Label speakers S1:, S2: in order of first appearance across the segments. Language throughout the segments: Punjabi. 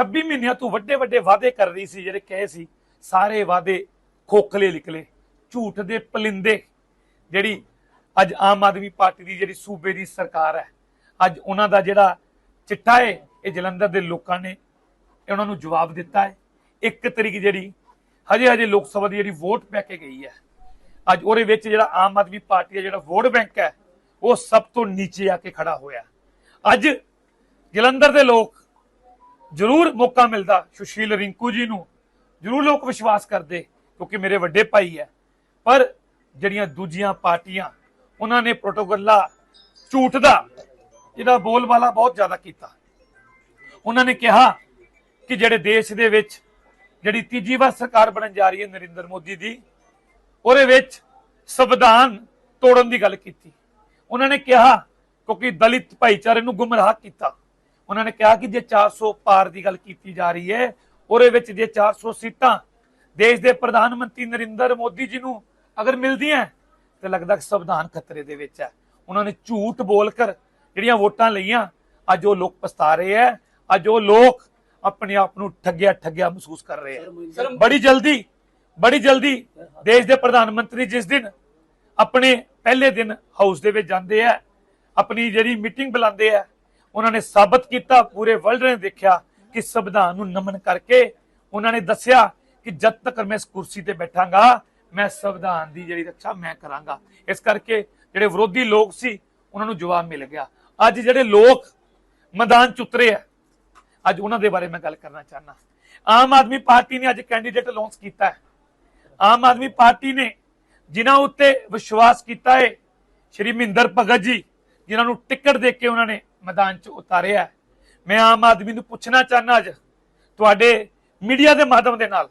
S1: 26 ਮਹੀਨਿਆਂ ਤੋਂ ਵੱਡੇ ਵੱਡੇ ਵਾਅਦੇ ਕਰ ਰਹੀ ਸੀ, ਜਿਹੜੇ ਕਹੇ ਸੀ, ਸਾਰੇ ਵਾਅਦੇ ਖੋਖਲੇ ਨਿਕਲੇ, ਝੂਠ ਦੇ ਪਲਿੰਦੇ। ਜਿਹੜੀ ਅੱਜ ਆਮ ਆਦਮੀ ਪਾਰਟੀ ਦੀ ਜਿਹੜੀ ਸੂਬੇ ਦੀ ਸਰਕਾਰ ਹੈ, ਅੱਜ ਉਹਨਾਂ ਦਾ ਜਿਹੜਾ ਚਿੱਟਾ ਹੈ, ਇਹ ਜਲੰਧਰ ਦੇ ਲੋਕਾਂ ਨੇ ਉਹਨਾਂ ਨੂੰ ਜਵਾਬ ਦਿੱਤਾ ਹੈ। ਇੱਕ ਤਰੀਕ ਜਿਹੜੀ ਹਜੇ ਹਜੇ ਲੋਕ ਸਭਾ ਦੀ ਜਿਹੜੀ ਵੋਟ ਪੈ ਕੇ ਗਈ ਹੈ, ਅੱਜ ਉਹਦੇ ਵਿੱਚ ਜਿਹੜਾ ਆਮ ਆਦਮੀ ਪਾਰਟੀ ਦਾ ਜਿਹੜਾ ਵੋਟ ਬੈਂਕ ਹੈ, ਉਹ ਸਭ ਤੋਂ ਨੀਚੇ ਆ ਕੇ ਖੜਾ ਹੋਇਆ। ਅੱਜ ਜਲੰਧਰ ਦੇ ਲੋਕ ਜ਼ਰੂਰ ਮੌਕਾ ਮਿਲਦਾ ਸੁਸ਼ੀਲ ਰਿੰਕੂ ਜੀ ਨੂੰ। ਜ਼ਰੂਰ ਲੋਕ ਵਿਸ਼ਵਾਸ ਕਰਦੇ, ਕਿਉਂਕਿ ਮੇਰੇ ਵੱਡੇ ਭਾਈ ਹੈ। ਪਰ ਜਿਹੜੀਆਂ ਦੂਜੀਆਂ ਪਾਰਟੀਆਂ, ਉਹਨਾਂ ਨੇ ਪ੍ਰੋਟੋਕੋਲਾ ਝੂਠ ਦਾ ਜਿਹੜਾ ਬੋਲਬਾਲਾ ਬਹੁਤ ਜ਼ਿਆਦਾ ਕੀਤਾ। ਉਹਨਾਂ ਨੇ ਕਿਹਾ ਕਿ ਜਿਹੜੇ ਦੇਸ਼ ਦੇ ਵਿੱਚ ਜਿਹੜੀ ਤੀਜੀ ਵਾਰ ਸਰਕਾਰ ਬਣਨ ਜਾ ਰਹੀ ਹੈ ਨਰਿੰਦਰ ਮੋਦੀ ਦੀ, ਉਹਦੇ ਵਿੱਚ ਸੰਵਿਧਾਨ ਤੋੜਨ ਦੀ ਗੱਲ ਕੀਤੀ। ਉਹਨਾਂ ਨੇ ਕਿਹਾ, ਕਿਉਂਕਿ ਦਲਿਤ ਭਾਈਚਾਰੇ ਨੂੰ ਗੁੰਮਰਾਹ ਕੀਤਾ। ਉਹਨਾਂ ਨੇ ਕਿਹਾ ਕਿ ਜੇ 400 ਪਾਰ ਦੀ ਗੱਲ ਕੀਤੀ ਜਾ ਰਹੀ ਹੈ ਉਹਦੇ ਵਿੱਚ ਜੇ 400 ਸੀਟਾਂ ਦੇਸ਼ ਦੇ ਪ੍ਰਧਾਨ ਮੰਤਰੀ ਨਰਿੰਦਰ ਮੋਦੀ ਜੀ ਨੂੰ ਅਗਰ ਮਿਲਦੀਆਂ ਤੇ ਲੱਗਦਾ ਕਿ ਸੰਵਿਧਾਨ ਖਤਰੇ ਦੇ ਵਿੱਚ ਹੈ। ਉਹਨਾਂ ਨੇ ਝੂਠ ਬੋਲ ਕਰ ਜਿਹੜੀਆਂ ਵੋਟਾਂ ਲਈਆਂ ਅੱਜ ਉਹ ਲੋਕ ਪਛਤਾ ਰਹੇ ਹੈ ਅੱਜ ਉਹ ਲੋਕ ਆਪਣੇ ਆਪ ਨੂੰ ਠੱਗਿਆ ਠੱਗਿਆ ਮਹਿਸੂਸ ਕਰ ਰਹੇ ਹੈ। ਬੜੀ ਜਲਦੀ ਬੜੀ ਜਲਦੀ ਦੇਸ਼ ਦੇ ਪ੍ਰਧਾਨ ਮੰਤਰੀ ਜਿਸ ਦਿਨ ਆਪਣੇ ਪਹਿਲੇ ਦਿਨ ਹਾਊਸ ਦੇ ਵਿੱਚ ਜਾਂਦੇ ਆ ਆਪਣੀ ਜਿਹੜੀ ਮੀਟਿੰਗ ਬੁਲਾਉਂਦੇ ਆ ਉਹਨਾਂ ਨੇ ਸਾਬਤ ਕੀਤਾ, ਪੂਰੇ ਵਰਲਡ ਨੇ ਦੇਖਿਆ ਕਿ ਸੰਵਿਧਾਨ ਨੂੰ ਨਮਨ ਕਰਕੇ ਉਹਨਾਂ ਨੇ ਦੱਸਿਆ ਕਿ ਜਦ ਤੱਕ ਮੈਂ ਇਸ ਕੁਰਸੀ ਤੇ ਬੈਠਾਂਗਾ, ਮੈਂ ਸੰਵਿਧਾਨ ਦੀ ਜਿਹੜੀ ਰੱਖਿਆ ਮੈਂ ਕਰਾਂਗਾ। ਇਸ ਕਰਕੇ ਜਿਹੜੇ ਵਿਰੋਧੀ ਲੋਕ ਸੀ, ਉਹਨਾਂ ਨੂੰ ਜਵਾਬ ਮਿਲ ਗਿਆ। ਅੱਜ ਜਿਹੜੇ ਲੋਕ ਮੈਦਾਨ ਚ ਉਤਰੇ ਆ, ਅੱਜ ਉਹਨਾਂ ਦੇ ਬਾਰੇ ਮੈਂ ਗੱਲ ਕਰਨਾ ਚਾਹਨਾ ਆਮ ਆਦਮੀ ਪਾਰਟੀ ਨੇ ਅੱਜ ਕੈਂਡੀਡੇਟ ਲਾਂਚ ਕੀਤਾ ਹੈ। ਆਮ ਆਦਮੀ ਪਾਰਟੀ ਨੇ ਜਿਨ੍ਹਾਂ ਉੱਤੇ ਵਿਸ਼ਵਾਸ ਕੀਤਾ ਹੈ, ਸ਼੍ਰੀ ਮਹਿੰਦਰ ਭਗਤ ਜੀ ਜਿਨ੍ਹਾਂ ਨੂੰ ਟਿਕਟ ਦੇ ਕੇ ਉਹਨਾਂ ਨੇ ਮੈਦਾਨ 'ਚ ਉਤਾਰਿਆ ਮੈਂ ਆਮ ਆਦਮੀ ਨੂੰ ਪੁੱਛਣਾ ਚਾਹਨਾ ਅੱਜ ਤੁਹਾਡੇ ਮੀਡੀਆ ਦੇ ਮਾਧਿਅਮ ਦੇ ਨਾਲ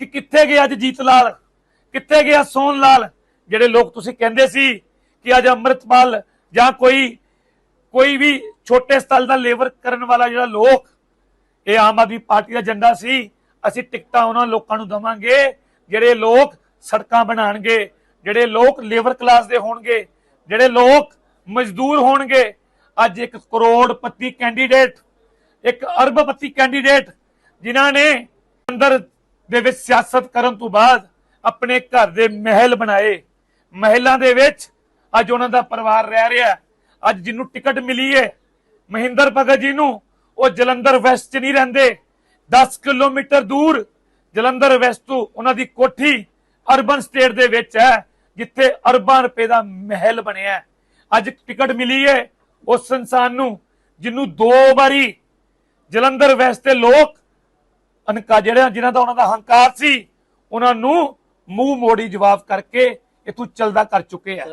S1: ਕਿ ਕਿੱਥੇ ਗਿਆ ਅੱਜ ਜੀਤ ਲਾਲ? ਕਿੱਥੇ ਗਿਆ ਸੋਨ ਲਾਲ? ਜਿਹੜੇ ਲੋਕ ਤੁਸੀਂ ਕਹਿੰਦੇ ਸੀ ਕਿ ਅੱਜ ਅੰਮ੍ਰਿਤਪਾਲ ਜਾਂ ਕੋਈ ਕੋਈ ਵੀ ਛੋਟੇ ਸਥਲ ਦਾ ਲੇਬਰ ਕਰਨ ਵਾਲਾ ਜਿਹੜਾ ਲੋਕ, ਇਹ ਆਮ ਆਦਮੀ ਪਾਰਟੀ ਦਾ ਏਜੰਡਾ ਸੀ, ਅਸੀਂ ਟਿਕਟਾਂ ਉਹਨਾਂ ਲੋਕਾਂ ਨੂੰ ਦਵਾਂਗੇ, ਜਿਹੜੇ ਲੋਕ ਸੜਕਾਂ ਬਣਾਣਗੇ, ਜਿਹੜੇ ਲੋਕ ਲੇਬਰ ਕਲਾਸ ਦੇ ਹੋਣਗੇ, ਜਿਹੜੇ ਲੋਕ ਮਜ਼ਦੂਰ ਹੋਣਗੇ। ਅੱਜ ਇੱਕ ਕਰੋੜਪਤੀ ਕੈਂਡੀਡੇਟ ਇੱਕ ਅਰਬਪਤੀ ਕੈਂਡੀਡੇਟ ਜਿਨ੍ਹਾਂ ਨੇ ਅੰਦਰ ਦੇ ਵਿੱਚ ਸਿਆਸਤ ਕਰਨ ਤੋਂ ਬਾਅਦ ਆਪਣੇ ਘਰ ਦੇ ਮਹਿਲ ਬਣਾਏ। ਮਹਿਲਾਂ ਦੇ ਵਿੱਚ ਅੱਜ ਉਹਨਾਂ ਦਾ ਪਰਿਵਾਰ ਰਹਿ ਰਿਹਾ। ਅੱਜ ਜਿਹਨੂੰ ਟਿਕਟ ਮਿਲੀ ਹੈ ਮਹਿੰਦਰ ਭਗਤ ਜੀ ਨੂੰ, ਉਹ ਜਲੰਧਰ ਵੈਸਟ 'ਚ ਨਹੀਂ ਰਹਿੰਦੇ। 10 ਕਿਲੋਮੀਟਰ ਦੂਰ ਜਲੰਧਰ ਵੈਸਟ ਤੋਂ ਉਹਨਾਂ ਦੀ ਕੋਠੀ ਅਰਬਨ ਸਟੇਟ ਦੇ ਵਿੱਚ ਹੈ, ਜਿੱਥੇ ਅਰਬਾਂ ਰੁਪਏ ਦਾ ਮਹਿਲ ਬਣਿਆ ਹੈ। ਅੱਜ ਟਿਕਟ ਮਿਲੀ ਹੈ ਉਸ ਇਨਸਾਨ ਨੂੰ ਜਿਹਨੂੰ ਦੋ ਵਾਰੀ ਜਲੰਧਰ ਵੈਸਟ ਦੇ ਲੋਕ ਅਨਕਾ ਜਿਹੜੇ ਜਿਨ੍ਹਾਂ ਦਾ ਉਹਨਾਂ ਦਾ ਹੰਕਾਰ ਸੀ ਉਹਨਾਂ ਨੂੰ ਮੂੰਹ ਮੋੜੀ ਜਵਾਬ ਕਰਕੇ ਇਥੋਂ ਚਲਦਾ ਕਰ ਚੁੱਕੇ ਆ।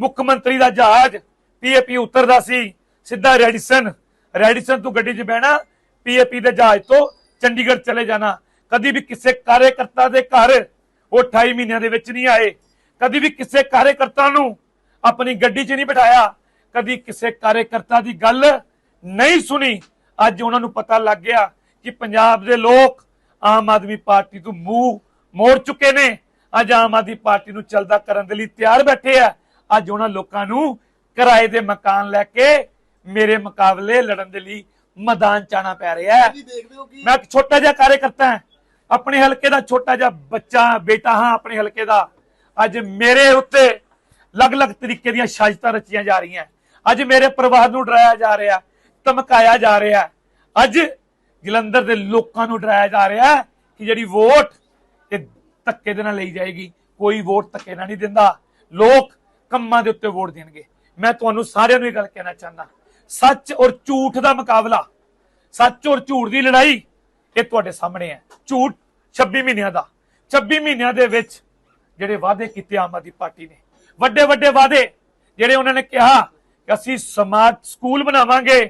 S1: ਮੁੱਖ ਮੰਤਰੀ ਦਾ ਜਹਾਜ਼ ਪੀਏਪੀ ਉਤਰਦਾ ਸੀ ਸਿੱਧਾ ਰੈਡੀਸਨ ਰੈਡੀਸਨ ਤੋਂ ਗੱਡੀ 'ਚ ਬਹਿਣਾ ਪੀਏਪੀ ਦੇ ਜਹਾਜ਼ ਤੋਂ ਚੰਡੀਗੜ੍ਹ ਚਲੇ ਜਾਣਾ। ਕਦੀ ਵੀ ਕਿਸੇ ਕਾਰਜਕਰਤਾ ਦੇ ਘਰ ਉਹ 28 ਮਹੀਨਿਆਂ ਦੇ ਵਿੱਚ ਨਹੀਂ ਆਏ। ਕਦੀ ਵੀ ਕਿਸੇ ਕਾਰਜਕਰਤਾ ਨੂੰ ਆਪਣੀ ਗੱਡੀ 'ਚ ਨਹੀਂ ਬਿਠਾਇਆ। ਕਦੀ ਕਿਸੇ ਕਾਰਜਕਰਤਾ ਦੀ ਗੱਲ ਨਹੀਂ ਸੁਣੀ। ਅੱਜ ਉਹਨਾਂ ਨੂੰ ਪਤਾ ਲੱਗ ਗਿਆ ਕਿ ਪੰਜਾਬ ਦੇ ਲੋਕ ਆਮ ਆਦਮੀ ਪਾਰਟੀ ਤੋਂ ਮੂੰਹ ਮੋੜ ਚੁੱਕੇ ਨੇ। ਅੱਜ ਆਮ ਆਦਮੀ ਪਾਰਟੀ ਨੂੰ ਚਲਦਾ ਕਰਨ ਦੇ ਲਈ ਤਿਆਰ ਬੈਠੇ ਆ। ਅੱਜ ਉਹਨਾਂ ਲੋਕਾਂ ਨੂੰ ਕਿਰਾਏ ਦੇ ਮਕਾਨ ਲੈ ਕੇ ਮੇਰੇ ਮੁਕਾਬਲੇ ਲੜਨ ਦੇ ਲਈ ਮੈਦਾਨ ਚ ਆਉਣਾ ਪੈ ਰਿਹਾ ਹੈ। ਮੈਂ ਇੱਕ ਛੋਟਾ ਜਿਹਾ ਕਾਰਜਕਰਤਾ ਹਾਂ। ਆਪਣੇ ਹਲਕੇ ਦਾ ਛੋਟਾ ਜਿਹਾ ਬੱਚਾ ਬੇਟਾ ਹਾਂ ਆਪਣੇ ਹਲਕੇ ਦਾ। ਅੱਜ ਮੇਰੇ ਉੱਤੇ ਅਲੱਗ-ਅਲੱਗ ਤਰੀਕੇ ਦੀਆਂ ਸਾਜ਼ਿਸ਼ਾਂ ਰਚੀਆਂ ਜਾ ਰਹੀਆਂ। ਅੱਜ ਮੇਰੇ ਪਰਿਵਾਰ ਨੂੰ ਡਰਾਇਆ ਜਾ ਰਿਹਾ, ਧਮਕਾਇਆ ਜਾ ਰਿਹਾ। ਅੱਜ ਜਲੰਧਰ ਦੇ ਲੋਕਾਂ ਨੂੰ ਡਰਾਇਆ ਜਾ ਰਿਹਾ ਕਿ ਜਿਹੜੀ ਵੋਟ ਇਹ ਧੱਕੇ ਦੇ ਨਾਲ ਲਈ ਜਾਏਗੀ। ਕੋਈ ਵੋਟ ਧੱਕੇ ਨਾਲ ਨਹੀਂ ਦਿੰਦਾ। ਲੋਕ ਕੰਮਾਂ ਦੇ ਉੱਤੇ ਵੋਟ ਦੇਣਗੇ। ਮੈਂ ਤੁਹਾਨੂੰ ਸਾਰਿਆਂ ਨੂੰ ਇਹ ਗੱਲ ਕਹਿਣਾ ਚਾਹੁੰਦਾ। ਸੱਚ ਔਰ ਝੂਠ ਦਾ ਮੁਕਾਬਲਾ, ਸੱਚ ਔਰ ਝੂਠ ਦੀ ਲੜਾਈ, ਇਹ ਤੁਹਾਡੇ ਸਾਹਮਣੇ ਹੈ। ਝੂਠ 26 ਮਹੀਨਿਆਂ ਦਾ। 26 ਮਹੀਨਿਆਂ ਦੇ ਵਿੱਚ ਜਿਹੜੇ ਵਾਅਦੇ ਕੀਤੇ ਆਮ ਆਦਮੀ ਪਾਰਟੀ ਨੇ ਵੱਡੇ ਵੱਡੇ ਵਾਅਦੇ ਜਿਹੜੇ ਉਹਨਾਂ ਨੇ ਕਿਹਾ ਕਿ ਅਸੀਂ ਸਮਾਰਟ ਸਕੂਲ ਬਣਾਵਾਂਗੇ,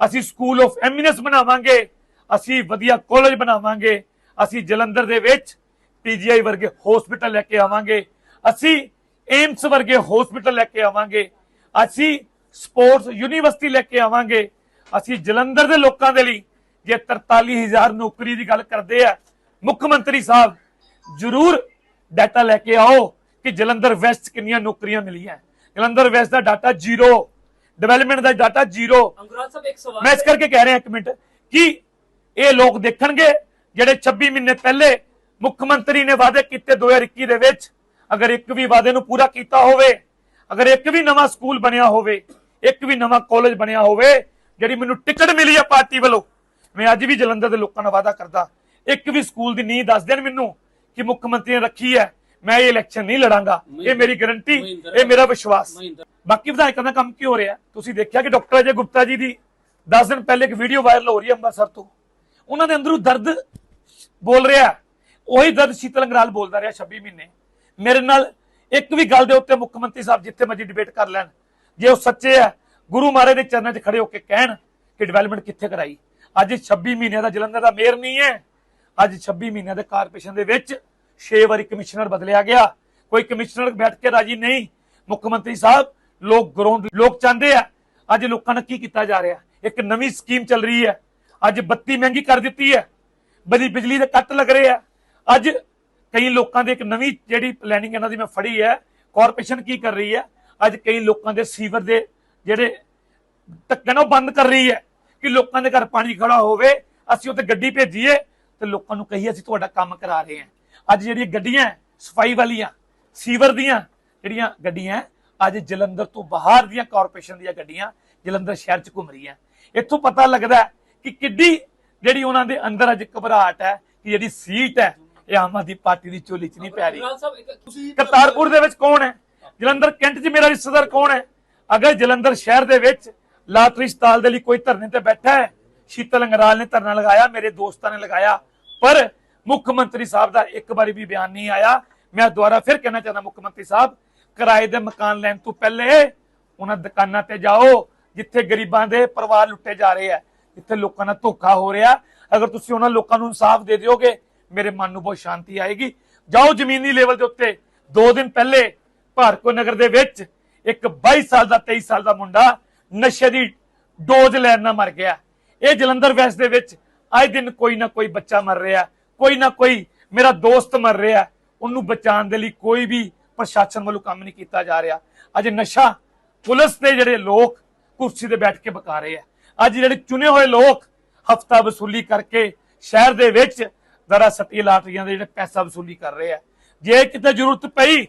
S1: ਅਸੀਂ ਸਕੂਲ ਆਫ ਐਮਿਨੈਂਸ ਬਣਾਵਾਂਗੇ, ਅਸੀਂ ਵਧੀਆ ਕਾਲਜ ਬਣਾਵਾਂਗੇ, ਅਸੀਂ ਜਲੰਧਰ ਦੇ ਵਿੱਚ ਪੀਜੀਆਈ ਵਰਗੇ ਹਸਪੀਟਲ ਲੈ ਕੇ ਆਵਾਂਗੇ, ਅਸੀਂ ਏਮਸ ਵਰਗੇ ਹਸਪੀਟਲ ਲੈ ਕੇ ਆਵਾਂਗੇ, ਅਸੀਂ ਸਪੋਰਟਸ ਯੂਨੀਵਰਸਿਟੀ ਲੈ ਕੇ ਆਵਾਂਗੇ, ਅਸੀਂ ਜਲੰਧਰ ਦੇ ਲੋਕਾਂ ਦੇ ਲਈ ਜੇ 43000 ਨੌਕਰੀ ਦੀ ਗੱਲ ਕਰਦੇ ਆ, ਮੁੱਖ ਮੰਤਰੀ ਸਾਹਿਬ, ਜ਼ਰੂਰ ਡਾਟਾ ਲੈ ਕੇ ਆਓ। ਕਿ ਜਲੰਧਰ ਵੈਸਟ ਕਿੰਨੀਆਂ ਨੌਕਰੀਆਂ ਮਿਲੀਆਂ। ਜਲੰਧਰ ਵੈਸਟ ਦਾ ਡਾਟਾ ਜ਼ੀਰੋ ਡਿਵੈਲਪਮੈਂਟ ਦਾ ਡਾਟਾ ਜ਼ੀਰੋ
S2: ਅੰਗੁਰਾਜ ਸਾਹਿਬ ਇੱਕ ਸਵਾਲ
S1: ਮੈਂ ਇਸ ਕਰਕੇ ਕਹਿ ਰਿਹਾ ਇੱਕ ਮਿੰਟ ਕਿ ਇਹ ਲੋਕ ਦੇਖਣਗੇ ਜਿਹੜੇ 26 ਮਹੀਨੇ ਪਹਿਲੇ ਮੁੱਖ ਮੰਤਰੀ ਨੇ ਵਾਅਦੇ ਕੀਤੇ 2021 ਦੇ ਵਿੱਚ ਅਗਰ ਇੱਕ ਵੀ ਵਾਅਦੇ ਨੂੰ ਪੂਰਾ ਕੀਤਾ ਹੋਵੇ ਅਗਰ ਇੱਕ ਵੀ ਨਵਾਂ ਸਕੂਲ ਬਣਿਆ ਹੋਵੇ ਇੱਕ ਵੀ ਨਵਾਂ ਕਾਲਜ ਬਣਿਆ ਹੋਵੇ ਜਿਹੜੀ ਮੈਨੂੰ ਟਿਕਟ ਮਿਲੀ ਆ ਪਾਰਟੀ ਵੱਲੋਂ ਮੈਂ ਅੱਜ ਵੀ ਜਲੰਧਰ ਦੇ ਲੋਕਾਂ ਨਾਲ ਵਾਅਦਾ ਕਰਦਾ। ਇੱਕ ਵੀ ਸਕੂਲ ਦੀ ਨੀਂਹ ਦੱਸ ਦੇਣ ਮੈਨੂੰ ਕਿ ਮੁੱਖ ਮੰਤਰੀ ਨੇ ਰੱਖੀ ਹੈ। ਮੈਂ ਇਹ ਇਲੈਕਸ਼ਨ ਨਹੀਂ ਲੜਾਂਗਾ। ਇਹ ਮੇਰੀ ਗਾਰੰਟੀ ਇਹ ਮੇਰਾ ਵਿਸ਼ਵਾਸ। ਬਾਕੀ ਵਿਧਾਇਕਾਂ ਦਾ ਕੰਮ ਕੀ ਹੋ ਰਿਹਾ? ਤੁਸੀਂ ਦੇਖਿਆ ਕਿ ਡਾਕਟਰ ਅਜੇ ਗੁਪਤਾ ਜੀ ਦੀ 10 ਦਿਨ ਪਹਿਲੇ ਇੱਕ ਵੀਡੀਓ ਵਾਇਰਲ ਹੋ ਰਹੀ ਹੈ ਅੰਮ੍ਰਿਤਸਰ ਤੋਂ। ਉਹਨਾਂ ਦੇ ਅੰਦਰੋਂ ਦਰਦ ਬੋਲ ਰਿਹਾ ਉਹੀ ਦਰਦ ਸ਼ੀਤਲ ਅੰਗਰਾਲ ਬੋਲਦਾ ਰਿਹਾ 26 ਮਹੀਨੇ। ਮੇਰੇ ਨਾਲ ਇੱਕ ਵੀ ਗੱਲ ਦੇ ਉੱਤੇ ਮੁੱਖ ਮੰਤਰੀ ਸਾਹਿਬ ਜਿੱਥੇ ਮਰਜ਼ੀ ਡਿਬੇਟ ਕਰ ਲੈਣ। ਜੇ ਉਹ ਸੱਚੇ ਆ ਗੁਰੂ ਮਹਾਰਾਜ ਦੇ ਚਰਨਾਂ 'ਚ ਖੜੇ ਹੋ ਕੇ ਕਹਿਣ ਕਿ ਡਿਵੈਲਪਮੈਂਟ ਕਿੱਥੇ ਕਰਾਈ। ਅੱਜ 26 ਮਹੀਨਿਆਂ ਦਾ ਜਲੰਧਰ ਦਾ ਮੇਅਰ ਨਹੀਂ ਹੈ। ਅੱਜ 26 ਮਹੀਨਿਆਂ ਦੇ ਕਾਰਪੋਰੇਸ਼ਨ ਦੇ ਵਿੱਚ 6 ਵਾਰੀ ਕਮਿਸ਼ਨਰ ਬਦਲਿਆ ਗਿਆ। ਕੋਈ ਕਮਿਸ਼ਨਰ ਬੈਠ ਕੇ ਰਾਜੀ ਨਹੀਂ। ਮੁੱਖ ਮੰਤਰੀ ਸਾਹਿਬ, ਲੋਕ ਗਰਾਊਂਡ ਲੋਕ ਚਾਹੁੰਦੇ ਆ, ਅੱਜ ਲੋਕਾਂ ਨਾਲ ਕੀ ਕੀਤਾ ਜਾ ਰਿਹਾ? ਇੱਕ ਨਵੀਂ ਸਕੀਮ ਚੱਲ ਰਹੀ ਹੈ। ਅੱਜ ਬੱਤੀ ਮਹਿੰਗੀ ਕਰ ਦਿੱਤੀ ਹੈ। ਬੜੀ ਬਿਜਲੀ ਦੇ ਕੱਟ ਲੱਗ ਰਹੇ ਆ। ਅੱਜ ਕਈ ਲੋਕਾਂ ਦੇ ਇੱਕ ਨਵੀਂ ਜਿਹੜੀ ਪਲੈਨਿੰਗ ਇਹਨਾਂ ਦੀ ਮੈਂ ਫੜੀ ਹੈ ਕਾਰਪੋਰੇਸ਼ਨ ਕੀ ਕਰ ਰਹੀ ਹੈ? ਅੱਜ ਕਈ ਲੋਕਾਂ ਦੇ ਸੀਵਰ ਦੇ ਜਿਹੜੇ ਢੱਕਣ ਉਹ ਬੰਦ ਕਰ ਰਹੀ ਹੈ ਕਿ ਲੋਕਾਂ ਦੇ ਘਰ ਪਾਣੀ ਖੜਾ ਹੋਵੇ, ਅਸੀਂ ਉੱਥੇ ਗੱਡੀ ਭੇਜੀਏ ਤੇ ਲੋਕਾਂ ਨੂੰ ਕਹੀਏ ਅਸੀਂ ਤੁਹਾਡਾ ਕੰਮ ਕਰਾ ਰਹੇ ਹਾਂ। ਅੱਜ ਜਿਹੜੀਆਂ ਗੱਡੀਆਂ ਸਫ਼ਾਈ ਵਾਲੀਆਂ ਸੀਵਰ ਦੀਆਂ ਜਿਹੜੀਆਂ ਗੱਡੀਆਂ ਅੱਜ ਜਲੰਧਰ ਤੋਂ ਬਾਹਰ ਦੀਆਂ ਕਾਰਪੋਰੇਸ਼ਨ ਦੀਆਂ ਗੱਡੀਆਂ ਜਲੰਧਰ ਸ਼ਹਿਰ 'ਚ ਘੁੰਮ ਰਹੀਆਂ। ਇੱਥੋਂ ਪਤਾ ਲੱਗਦਾ ਕਿ ਕਿੱਡੀ ਜਿਹੜੀ ਉਹਨਾਂ ਦੇ ਅੰਦਰ ਅੱਜ ਘਬਰਾਹਟ ਹੈ ਕਿ ਜਿਹੜੀ ਸੀਟ ਹੈ ਇਹ ਆਮ ਆਦਮੀ ਪਾਰਟੀ ਦੀ ਝੋਲੀ 'ਚ ਨਹੀਂ ਪੈ ਰਹੀ। ਕਰਤਾਰਪੁਰ ਦੇ ਵਿੱਚ ਕੌਣ ਹੈ? ਜਲੰਧਰ ਕੈਂਟ 'ਚ ਮੇਰਾ ਰਿਸ਼ਤੇਦਾਰ ਕੌਣ ਹੈ? ਅਗਰ ਜਲੰਧਰ ਸ਼ਹਿਰ ਦੇ ਵਿੱਚ ਲਾਟਰੀ ਸਟਾਲ ਦੇ ਲਈ ਕੋਈ ਧਰਨੇ ਤੇ ਬੈਠਾ ਹੈ ਸ਼ੀਤਲ ਅੰਗਰਾਲ ਨੇ ਧਰਨਾ ਲਗਾਇਆ ਮੇਰੇ ਦੋਸਤਾਂ ਨੇ ਲਗਾਇਆ ਪਰ ਮੁੱਖ ਮੰਤਰੀ ਸਾਹਿਬ ਦਾ ਇੱਕ ਵਾਰੀ ਵੀ ਬਿਆਨ ਨਹੀਂ ਆਇਆ। ਮੈਂ ਦੁਬਾਰਾ ਫਿਰ ਕਹਿਣਾ ਚਾਹੁੰਦਾ ਮੁੱਖ ਮੰਤਰੀ ਸਾਹਿਬ, ਕਿਰਾਏ ਦੇ ਮਕਾਨ ਲੈਣ ਤੋਂ ਪਹਿਲੇ ਉਹਨਾਂ ਦੁਕਾਨਾਂ ਤੇ ਜਾਓ, ਜਿੱਥੇ ਗਰੀਬਾਂ ਦੇ ਪਰਿਵਾਰ ਲੁੱਟੇ ਜਾ ਰਹੇ ਆ, ਜਿੱਥੇ ਲੋਕਾਂ ਨਾਲ ਧੋਖਾ ਹੋ ਰਿਹਾ। ਅਗਰ ਤੁਸੀਂ ਉਹਨਾਂ ਲੋਕਾਂ ਨੂੰ ਇਨਸਾਫ ਦੇ ਦਿਓਗੇ, ਮੇਰੇ ਮਨ ਨੂੰ ਬਹੁਤ ਸ਼ਾਂਤੀ ਆਏਗੀ। ਜਾਓ ਜ਼ਮੀਨੀ ਲੈਵਲ ਦੇ ਉੱਤੇ। ਦੋ ਦਿਨ ਪਹਿਲੇ ਭਾਰਕੋ ਨਗਰ ਦੇ ਵਿੱਚ ਇੱਕ 22 ਸਾਲ ਦਾ 23 ਸਾਲ ਦਾ ਮੁੰਡਾ ਨਸ਼ੇ ਦੀ ਡੋਜ਼ ਲੈਣ ਨਾਲ ਮਰ ਗਿਆ। ਇਹ ਜਲੰਧਰ ਵੈਸਟ ਦੇ ਵਿੱਚ ਆਏ ਦਿਨ ਕੋਈ ਨਾ ਕੋਈ ਬੱਚਾ ਮਰ ਰਿਹਾ। ਕੋਈ ਨਾ ਕੋਈ ਮੇਰਾ ਦੋਸਤ ਮਰ ਰਿਹਾ ਉਹਨੂੰ ਬਚਾਉਣ ਦੇ ਲਈ ਕੋਈ ਵੀ ਪ੍ਰਸ਼ਾਸਨ ਵੱਲੋਂ ਕੰਮ ਨਹੀਂ ਕੀਤਾ ਜਾ ਰਿਹਾ। ਅੱਜ ਨਸ਼ਾ ਪੁਲਿਸ ਦੇ ਜਿਹੜੇ ਲੋਕ ਕੁਰਸੀ ਤੇ ਬੈਠ ਕੇ ਬਕਾ ਰਹੇ ਆ ਅੱਜ ਜਿਹੜੇ ਚੁਣੇ ਹੋਏ ਲੋਕ ਹਫਤਾ ਵਸੂਲੀ ਕਰਕੇ ਸ਼ਹਿਰ ਦੇ ਵਿੱਚ ਜ਼ਰਾ ਸੱਟੀ ਲਾਟਰੀਆਂ ਦੇ ਜਿਹੜੇ ਪੈਸਾ ਵਸੂਲੀ ਕਰ ਰਹੇ ਆ ਜੇ ਕਿਤੇ ਜ਼ਰੂਰਤ ਪਈ,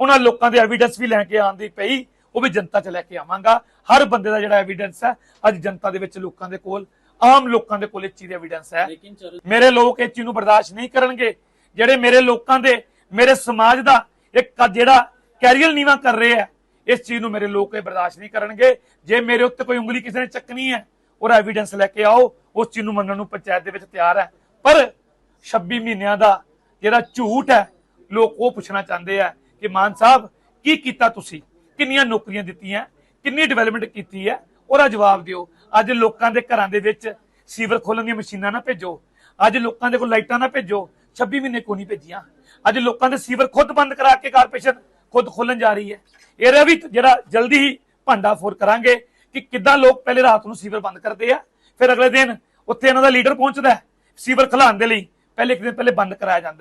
S1: ਉਹਨਾਂ ਲੋਕਾਂ ਦੇ ਐਵੀਡੈਂਸ ਵੀ ਲੈ ਕੇ ਆਉਣ ਦੀ ਪਈ, ਉਹ ਵੀ ਜਨਤਾ 'ਚ ਲੈ ਕੇ ਆਵਾਂਗਾ। ਹਰ ਬੰਦੇ ਦਾ ਜਿਹੜਾ ਐਵੀਡੈਂਸ ਹੈ, ਅੱਜ ਜਨਤਾ ਦੇ ਵਿੱਚ ਲੋਕਾਂ ਦੇ ਕੋਲ ਆਮ ਲੋਕਾਂ ਦੇ ਕੋਲ ਇਹ ਚੀਜ਼ ਐਵੀਡੈਂਸ ਹੈ। ਮੇਰੇ ਲੋਕ ਇਹ ਚੀਜ਼ ਨੂੰ ਬਰਦਾਸ਼ਤ ਨਹੀਂ ਕਰਨਗੇ। ਜਿਹੜੇ ਮੇਰੇ ਲੋਕਾਂ ਦੇ ਮੇਰੇ ਸਮਾਜ ਦਾ ਇੱਕ ਜਿਹੜਾ ਕੈਰੀਅਰ ਨੀਵਾ ਕਰ ਰਹੇ ਆ ਇਸ ਚੀਜ਼ ਨੂੰ ਮੇਰੇ ਲੋਕ ਇਹ ਬਰਦਾਸ਼ਤ ਨਹੀਂ ਕਰਨਗੇ। ਜੇ ਮੇਰੇ ਉੱਤੇ ਕੋਈ ਉਂਗਲੀ ਕਿਸੇ ਨੇ ਚੱਕਣੀ ਹੈ ਉਹਦਾ ਐਵੀਡੈਂਸ ਲੈ ਕੇ ਆਓ। ਉਸ ਚੀਜ਼ ਨੂੰ ਮੰਨਣ ਨੂੰ ਪੰਚਾਇਤ ਦੇ ਵਿੱਚ ਤਿਆਰ ਹੈ। ਪਰ 26 ਮਹੀਨਿਆਂ ਦਾ ਜਿਹੜਾ ਝੂਠ ਹੈ ਲੋਕ ਉਹ ਪੁੱਛਣਾ ਚਾਹੁੰਦੇ ਆ ਕਿ ਮਾਨ ਸਾਹਿਬ ਕੀ ਕੀਤਾ ਤੁਸੀਂ? ਕਿੰਨੀਆਂ ਨੌਕਰੀਆਂ ਦਿੱਤੀਆਂ? ਕਿੰਨੀ ਡਿਵੈਲਪਮੈਂਟ ਕੀਤੀ ਹੈ? ਉਹਦਾ ਜਵਾਬ ਦਿਓ। ਅੱਜ ਲੋਕਾਂ ਦੇ ਘਰਾਂ ਦੇ ਵਿੱਚ ਸੀਵਰ ਖੋਲਣ ਦੀਆਂ ਮਸ਼ੀਨਾਂ ਨਾ ਭੇਜੋ। ਅੱਜ ਲੋਕਾਂ ਦੇ ਕੋਲ ਲਾਈਟਾਂ ਨਾ ਭੇਜੋ। 26 ਮਹੀਨੇ ਕੋ ਨਹੀਂ ਭੇਜੀਆਂ? ਅੱਜ ਲੋਕਾਂ ਦੇ ਸੀਵਰ ਖੁਦ ਬੰਦ ਕਰਾ ਕੇ ਕਾਰਪੋਰੇਸ਼ਨ ਖੁਦ ਖੋਲਣ ਜਾ ਰਹੀ ਹੈ। ਇਹਦਾ ਵੀ ਜਿਹੜਾ ਜਲਦੀ ਹੀ ਭਾਂਡਾ ਫੋਰ ਕਰਾਂਗੇ ਕਿ ਕਿੱਦਾਂ ਲੋਕ ਪਹਿਲੇ ਰਾਤ ਨੂੰ ਸੀਵਰ ਬੰਦ ਕਰਦੇ ਆ, ਫਿਰ ਅਗਲੇ ਦਿਨ ਉੱਥੇ ਇਹਨਾਂ ਦਾ ਲੀਡਰ ਪਹੁੰਚਦਾ ਸੀਵਰ ਖਲਾਉਣ ਦੇ ਲਈ। ਪਹਿਲੇ ਇੱਕ ਦਿਨ ਪਹਿਲੇ ਬੰਦ ਕਰਾਇਆ ਜਾਂਦਾ